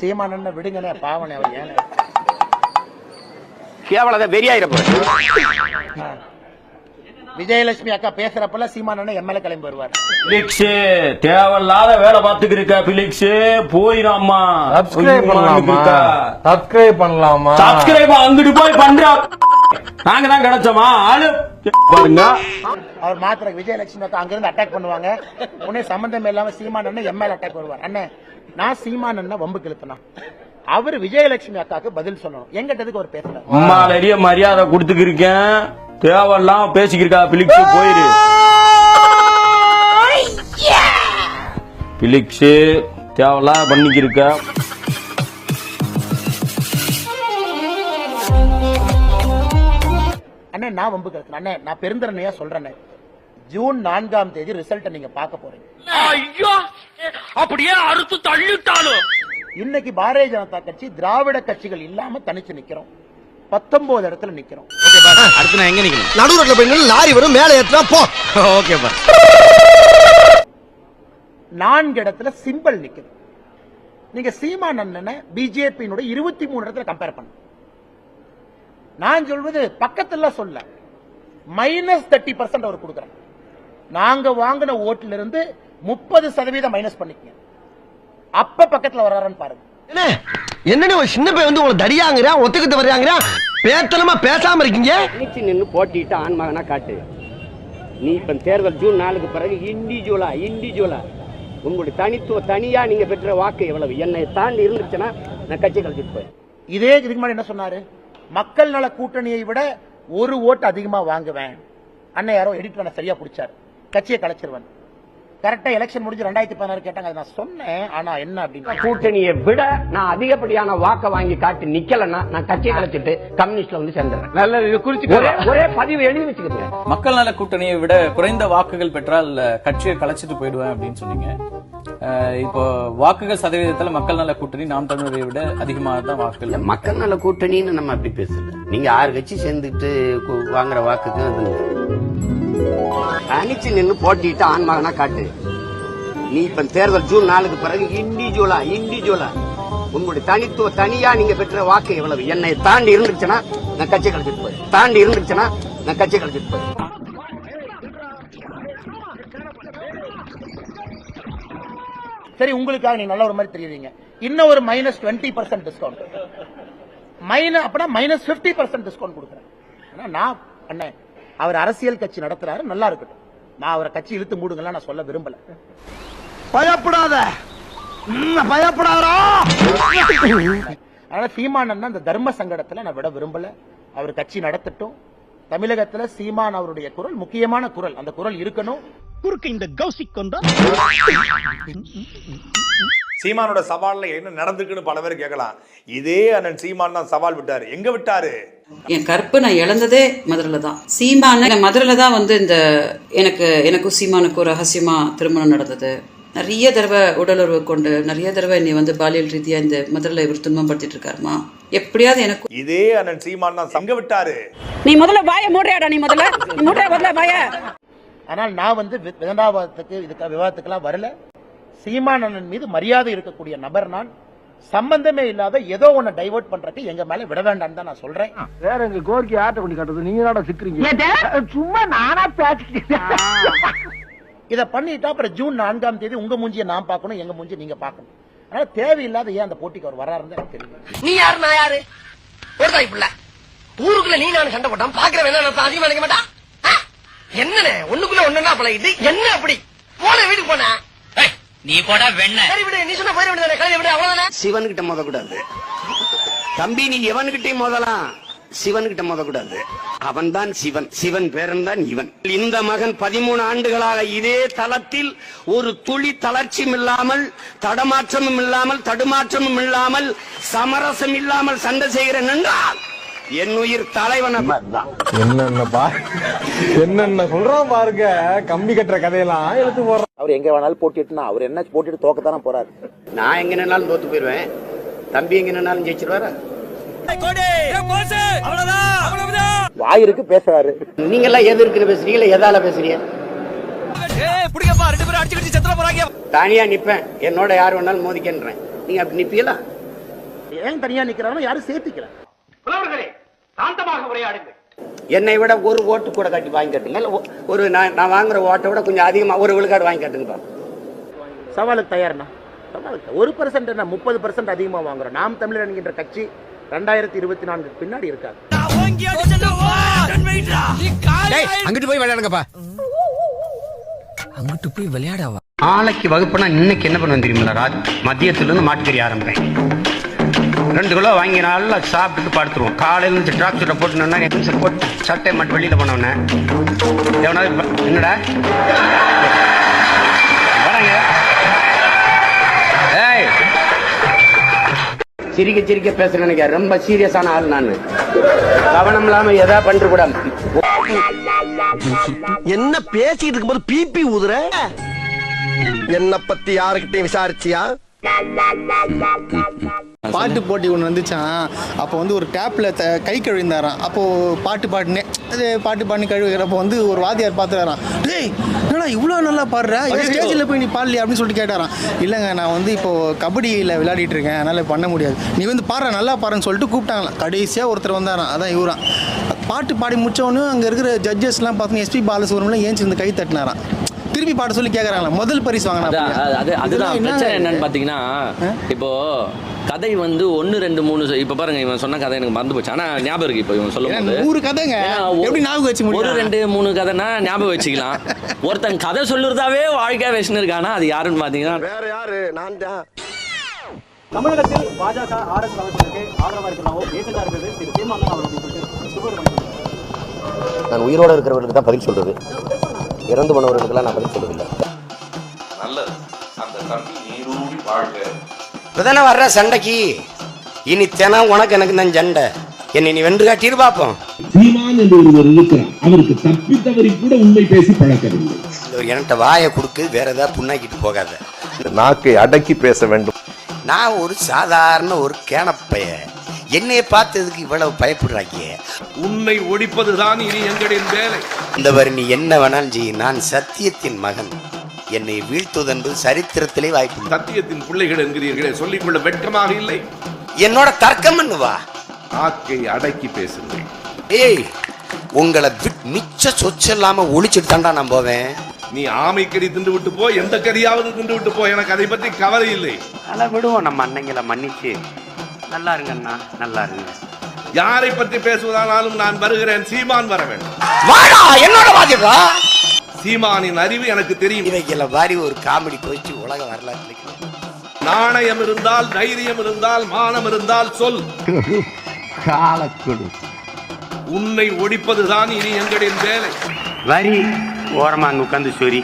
சீமானண்ண விடுங்கண்ணே பாவனே அவர் ஏன். கேவலத வெறியாயிர போற விஜயலட்சுமி அக்கா பேசுறப்பெல்லாம் சீமானண்ண எம்எல்ஏ கிளம்பி வருவார். பிலிக்ஸ் தேவையில்லாத வேலை பார்த்துக்கிட்டு இருக்க பிலிக்ஸ். போயிடாமா சப்ஸ்கிரைப் பண்ணலாமா? சப்ஸ்கிரைப் பண்ணலாமா? சப்ஸ்கிரைப் அங்கிட்டு போய் பண்றா. நாங்க தான் கிடைச்சோமா? ஆளு. பாருங்க. அவர் மாத்திர விஜயலட்சுமி அக்கா அங்கிருந்து அட்டாக் பண்ணுவாங்க. உடனே சம்பந்தம் இல்லாம சீமானண்ண எம்எல்ஏ அட்டாக் வருவார். அண்ணன் நான் சீமானண்ண வம்பு கிழப்பினா அவர் விஜயலட்சுமி அக்காக்கு பதில் சொல்லணும். எங்கிட்டதுக்கு அவர் பேசல? அம்மா நிறைய மரியாதை கொடுத்துக்கிருக்கேன். தேவையில்லாம பேசிக்கிருக்கா பிலிக்ஸ்? போயிரு. பிலிக்ஸ் தேவையில்லாம பண்ணிக்கிருக்க. நான் வம்பு அண்ணே நான் பெருந்தரணையா சொல்றேன் ஜூன் நான்காம் தேதி ரிசல்ட்டை நீங்க பார்க்க போறீங்க. அப்படியே அறுத்து தள்ளிட்டாலும். இன்னைக்கு பாரதிய ஜனதா கட்சி திராவிட கட்சிகள் இல்லாம தனிச்சு நிக்கிறோம். பத்தொன்பது இடத்துல நிக்கிறோம். அடுத்து நான் எங்க நிக்கணும்? நடு ரோட்ல போய் லாரி வரும் மேலே ஏற்றா போ. ஓகேப்பா நான்கு இடத்துல சிம்பிள் நிக்குது. நீங்க சீமான் அண்ணனை பிஜேபியினுடைய இருபத்தி மூணு இடத்துல கம்பேர் பண்ண. நான் சொல்வது பக்கத்துல சொல்ல. மைனஸ் தேர்ட்டி பர்சன்ட் அவர் கொடுக்குறேன் நாங்க வாங்கின ஓட்டுல இருந்து முப்பது சதவீதம் மைனஸ் பண்ணிக்கங்க. அப்ப பக்கத்துல வர்றாருன்னு பாருங்க. என்ன? என்னன்னு ஒரு சின்ன பையன் வந்து உங்களை தடியாங்கிறான் ஒத்துக்கிட்டு வர்றாங்கிறான் பேத்தனமா பேசாம இருக்கீங்க? தனிச்சு நின்று போட்டிட்டு ஆண் மகனா காட்டு. நீ இப்ப தேர்தல் ஜூன் நாலுக்கு பிறகு இண்டிவிஜுவலா இண்டிவிஜுவலா உங்களுடைய தனித்துவ தனியா நீங்க பெற்ற வாக்கு எவ்வளவு? என்னை தாண்டி இருந்துச்சுன்னா நான் கட்சி கழிச்சிட்டு போய் இதே இதுக்கு முன்னாடி என்ன சொன்னாரு? மக்கள் நல கூட்டணியை விட ஒரு ஓட்டு அதிகமா வாங்குவேன். அண்ணன் யாரோ எடிட் பண்ண சரியா பிடிச்சாரு. கட்சியை கலைச்சிருவேன். கரெக்டா எலெக்ஷன் முடிஞ்சு ரெண்டாயிரத்தி பதினாறு கேட்டாங்க அதை நான் சொன்னேன். ஆனா என்ன அப்படின்னு கூட்டணியை விட நான் அதிகப்படியான வாக்க வாங்கி காட்டி நிக்கலன்னா நான் கட்சியை கழிச்சிட்டு கம்யூனிஸ்ட்ல வந்து சேர்ந்துடுறேன் நல்ல குறிச்சு ஒரே பதிவு எழுதி வச்சுக்கிட்டு மக்கள் நல கூட்டணியை விட குறைந்த வாக்குகள் பெற்றால் கட்சியை கலைச்சிட்டு போயிடுவேன் அப்படின்னு சொன்னீங்க. இப்போ வாக்குகள் சதவீதத்துல மக்கள் நல கூட்டணி நாம் தமிழரை விட அதிகமாக தான் வாக்குகள். மக்கள் நல கூட்டணின்னு நம்ம அப்படி பேசல? நீங்க ஆறு கட்சி சேர்ந்துட்டு வாங்குற வாக்குக்கு அது தனிச்சு நின்று போட்டிட்டு ஆன்மகனா காட்டு. நீ இப்ப தேர்தல் ஜூன் நாலுக்கு பிறகு இண்டிவிஜுவலா இண்டிவிஜுவலா உங்களுடைய தனித்துவ தனியா நீங்க பெற்ற வாக்கு எவ்வளவு? என்னை தாண்டி இருந்துச்சுன்னா நான் கட்சி கழிச்சிட்டு போய் தாண்டி இருந்துச்சுன்னா நான் கட்சி கழிச்சிட்டு போய் சரி உங்களுக்காக நீங்க நல்ல ஒரு மாதிரி தெரியுறீங்க. இன்னும் ஒரு minus twenty percent discount minus அப்படின்னா மைனஸ் பிப்டி பர்சன்ட் டிஸ்கவுண்ட் கொடுக்குறேன். நான் அண்ணன் அவர் அரசியல் கட்சி நடத்துறாரு நல்லா இருக்கட்டும். நான் அவரை கட்சி இழுத்து மூடுங்கலாம் நான் சொல்ல விரும்பல. பயப்படாத. ம், பயப்படாதடா. அதனால சீமான் அண்ணன் அந்த தர்ம சங்கடத்துல நான் விட விரும்பல. அவர் கட்சி நடத்தட்டும். தமிழகத்துல சீமான் அவருடைய குரல் முக்கியமான குரல். அந்த குரல் இருக்கணும். குறுக்கு இந்த கௌசிக் கொண்டா? சீமானோட சவால்ல என்ன நடந்துக்குன்னு பல பேர் கேட்கலாம். இதே அண்ணன் சீமான் தான் சவால் விட்டாரு. எங்க விட்டாரு? என் கற்பு நான் இழந்ததே மதுரையில் தான். சீமான மதுரையில் தான் வந்து இந்த எனக்கு எனக்கும் சீமானுக்கும் ரகசியமா திருமணம் நடந்தது. நிறைய தடவை உடலுறவு கொண்டு நிறைய தடவை நீ வந்து பாலியல் ரீதியா இந்த மதுரையில் இவர் துன்பப்படுத்திட்டு இருக்காருமா? எப்படியாவது எனக்கு இதே அண்ணன் சீமான் தான் எங்க விட்டாரு? நீ முதல்ல வாய மூடுறியாடா நீ முதல்ல? நீ மூடுற முதல்ல வாய? ஆனால் நான் வந்து விதண்டாவாதத்துக்கு இதுக்கு விவாதத்துக்கெல்லாம் வரல. சீமான் அண்ணன் மீது மரியாதை இருக்கக்கூடிய நபர் நான். சம்பந்தமே இல்லாத ஏதோ ஒன்னு டைவர்ட் பண்றதுக்கு எங்க மேல விட வேண்டாம்னு தான் நான் சொல்றேன். வேற எங்க கோரிக்கை ஆட்ட கொண்டு காட்டுறது? நீங்க நாடா சிக்கிறீங்க? சும்மா நானா பேசிக்கிட்டேன் இதை பண்ணிட்டா அப்புறம் ஜூன் நான்காம் தேதி உங்க மூஞ்சியை நான் பார்க்கணும் எங்க மூஞ்சி நீங்க பார்க்கணும். அதனால தேவையில்லாத ஏன் அந்த போட்டிக்கு அவர் வராருன்னு எனக்கு தெரியல நீ யாரு? நான் யாரு? ஒரு தாய் புள்ள. ஊருக்குள்ள நீ நான் சண்டை போட்டான் பாக்குறவன் என்ன? அதிகமா நினைக்க மாட்டான்? ஆ? என்னண்ணே? ஒண்ணுக்குள்ள ஒண்ணுன்னா பழகிட்டு என்ன அப்படி? போன வீட்டுக்கு போன நீ கூட வெண்ண. சரி விடு நீ சொன்ன போயிட வேண்டியதானே கல்வி விடு அவ்வளவுதானே? சிவன்கிட்ட மோதக்கூடாது. தம்பி நீ எவன்கிட்டயும் மோதலாம். சிவன்கிட்ட மோதக்கூடாது. அவன் தான் சிவன். சிவன் பேரன் தான் இவன். இந்த மகன் பதிமூணு ஆண்டுகளாக இதே தளத்தில் ஒரு துளி தளர்ச்சியும் இல்லாமல் தடமாற்றமும் இல்லாமல் தடுமாற்றமும் இல்லாமல் சமரசம் இல்லாமல் சண்டை செய்கிறேன் என்றால் என் உயிர் தலைவன் என்னென்ன பா என்னென்ன சொல்றான் பாருங்க கம்பி கட்டுற கதையெல்லாம் எடுத்து போடுறான். அவர் எங்க வேணாலும் போட்டிட்டுனா அவர் என்ன போட்டிட்டு தோக்கத்தானே போறாரு. நான் எங்க நின்னாலும் தோத்து போயிருவேன். தம்பி எங்க நின்னாலும் ஜெயிச்சிருவாரா? வாயிருக்கு பேசுறாரு. நீங்க எல்லாம் எது இருக்குன்னு பேசுறீங்க? எதால பேசுறீங்க? தனியா நிப்பேன். என்னோட யார் வேணாலும் மோதிக்கன்றேன். நீங்க அப்படி நிப்பீங்களா? ஏன் தனியா நிக்கிறாங்க யாரும் சேர்த்திக்கல. புலவர்களே சாந்தமாக உரையாடுங்கள். என்னை விட ஒரு ஓட்டு கூட கட்டி வாங்கி கட்டுங்க. ஒரு நான் நான் வாங்குற ஓட்டை விட கொஞ்சம் அதிகமா ஒரு விழுக்காடு வாங்கி கட்டுங்க சவாலுக்கு தயார்னா? சவாலுக்கு ஒரு பர்சன்ட் என்ன முப்பது பர்சன்ட் அதிகமா வாங்குறோம். நாம் தமிழர் என்கின்ற கட்சி ரெண்டாயிரத்தி இருபத்தி நான்கு பின்னாடி இருக்காது. அங்கிட்டு போய் விளையாடுங்கப்பா. அங்கிட்டு போய் விளையாடவா? நாளைக்கு வகுப்புனா இன்னைக்கு என்ன பண்ணுவேன் தெரியுமில்ல ராத் மதியத்துல இருந்து மாட்டுக்கறி ஆரம்பிக்கிறேன் ரெண்டு கிலோ வாங்கி நல்லா சாப்பிட்டுட்டு படுத்துருவோம். காலையில இருந்து ட்ராக் சூட்டை போட்டுனா எக்ஸல் போட்டு சட்டை மட்டும் வெளியில போனவனே. எவனாவது என்னடா? வராங்க. ஏய். சிரிக்க சிரிக்க பேச நினைக்க ரொம்ப சீரியஸான ஆள் நான். கவனம் இல்லாம எதா பண்ற கூட. என்ன பேசிட்டு இருக்கும்போது பிபி ஊதுற? என்ன பத்தி யாருக்கிட்டையும் விசாரிச்சியா? பாட்டு போட்டி ஒன்று வந்துச்சான் அப்போ வந்து ஒரு டேப்பில் த கை கழுவிந்தாராம் அப்போது பாட்டு பாட்டுனே அது பாட்டு பாட்டு கழுவுகிறப்போ வந்து ஒரு வாத்தியார் பார்த்துறாராம் டேய் என்னடா இவ்வளோ நல்லா பாடுற? ஸ்டேஜில் போய் நீ பாடலையா? அப்படின்னு சொல்லிட்டு கேட்டாராம். இல்லைங்க நான் வந்து இப்போது கபடியில் விளையாடிட்டு இருக்கேன். அதனால் பண்ண முடியாது. நீ வந்து பாடுற நல்லா பாருன்னு சொல்லிட்டு கூப்பிட்டாங்களாம். கடைசியாக ஒருத்தர் வந்தாராம். அதான் இவரான் பாட்டு பாடி முடிச்சவொன்னே அங்கே இருக்கிற ஜட்ஜஸ்லாம் பார்த்தீங்கன்னா எஸ்பி பாலசுப்ரமணியம் ஏஞ்சி இந்த கை தட்டினாராம். திருப்பி பாட சொல்லி கேட்குறாங்களா முதல் பரிசு வாங்கினா அது- அது அதுதான் பிரச்சனை என்ன? என்னன்னு பாத்தீங்கன்னா இப்போ கதை வந்து ஒன்னு ரெண்டு மூணு இப்ப பாருங்க இவன் சொன்ன கதை எனக்கு மறந்து போச்சு. ஆனா ஞாபகம் இருக்கு இப்போ இவன் சொல்லும் நூறு கதைங்க. எப்படி ஞாபகம் வச்சு ஒரு ரெண்டு மூணு கதைனா ஞாபகம் வச்சுக்கலாம். ஒருத்தன் கதை சொல்லுறதாவே வாழ்க்கை வச்சுன்னு இருக்கானா? அது யாருன்னு பாத்தீங்கன்னா வேற யாரு? நான் தான். தமிழகத்தில் பாஜக ஆர்எஸ் அமைப்புகளுக்கு ஆதரவா இருக்கிறாவோ ஏஜெண்டா இருக்கிறது திரு சீமான் அவர்கள் சொல்லிட்டு சுப்பிரமணியம் நான் உயிரோட இருக்கிறவர்களுக்கு தான் பதில் சொல்றது. இறந்து போனவர்களுக்கெல்லாம் நான் பதில் சொல்றதில்லை நல்லது. அந்த தம்பி நீரூடி வாழ்க. இப்பதானே வர்ற சண்டைக்கு? இனி தினம் உனக்கு எனக்கு தான் சண்டை. என்னை நீ வென்று காட்டிட்டு பார்ப்போம் சீமான் என்று ஒருவர் இருக்கிறார். அவருக்கு தப்பி தவறி கூட உண்மை பேசி பழக்கவில்லை. இந்த ஒரு என்கிட்ட வாயை கொடுக்கு வேற ஏதாவது புண்ணாக்கிட்டு போகாத. நாக்கை அடக்கி பேச வேண்டும். நான் ஒரு சாதாரண ஒரு கேனப்பைய என்னைய பார்த்ததுக்கு இவ்வளவு பயப்படுறாங்க உன்னை ஒழிப்பதுதான் இனி எங்களின் வேலை. இந்த வரி நீ என்ன வேணாலும் செய் நான் சத்தியத்தின் மகன். என்னை வீழ்த்துவது என்பது சரித்திரத்திலே வாய்ப்பு சத்தியத்தின் பிள்ளைகள் என்கிறீர்களே சொல்லிக்கொள்ள வெட்கமாக இல்லை. என்னோட தர்க்கம் பண்ணுவா? நாக்கை அடக்கி பேசுங்கள். ஏய் உங்களை மிச்ச சொச்சல்லாம ஒழிச்சிட்டு தாண்டா நான் போவேன். நீ ஆமை கறி தின்று விட்டு போ எந்த கறியாவது தின்று விட்டு போ எனக்கு அதை பற்றி கவலை இல்லை. அதெல்லாம் விடுவோம் நம்ம அன்னைங்களை மன்னிச்சு. நல்லா இருங்கண்ணா நல்லா இருங்க. யாரை பற்றி பேசுவதானாலும் நான் வருகிறேன். சீமான் வர வேண்டும். வாடா என்னோட வாதிடா சீமானின் அறிவு எனக்கு தெரியும். இவைகளை வாரி ஒரு காமெடி போயிட்டு உலக வரலாற்று நாணயம் இருந்தால் தைரியம் இருந்தால் மானம் இருந்தால் சொல். உன்னை ஒழிப்பதுதான் இனி எங்களின் வேலை. வரி ஓரமா அங்க உட்காந்து சொரி.